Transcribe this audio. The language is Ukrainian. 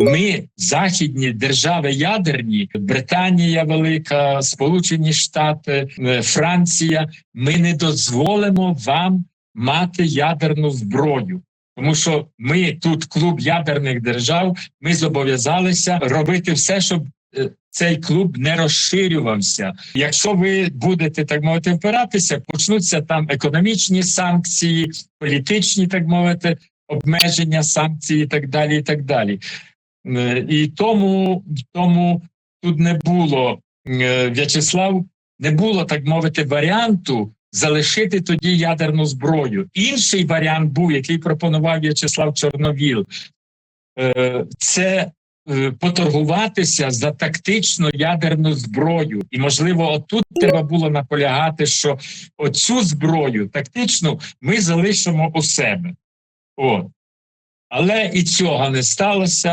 Ми, західні держави ядерні, Британія Велика, Сполучені Штати, е, Франція. Ми не дозволимо вам мати ядерну зброю. Тому що ми тут, клуб ядерних держав, ми зобов'язалися робити все, щоб е, цей клуб не розширювався. Якщо ви будете так мовити впиратися, почнуться там економічні санкції, політичні, так мовити, обмеження санкцій, і так далі. І так далі. Е, І тому, тому тут не було е, В'ячеслав, не було так мовити варіанту залишити тоді ядерну зброю. Інший варіант був, який пропонував В'ячеслав Чорновіл, е, це поторгуватися за тактичну ядерну зброю. І, можливо, отут треба було наполягати, що оцю зброю тактичну ми залишимо у себе. О. Але і цього не сталося.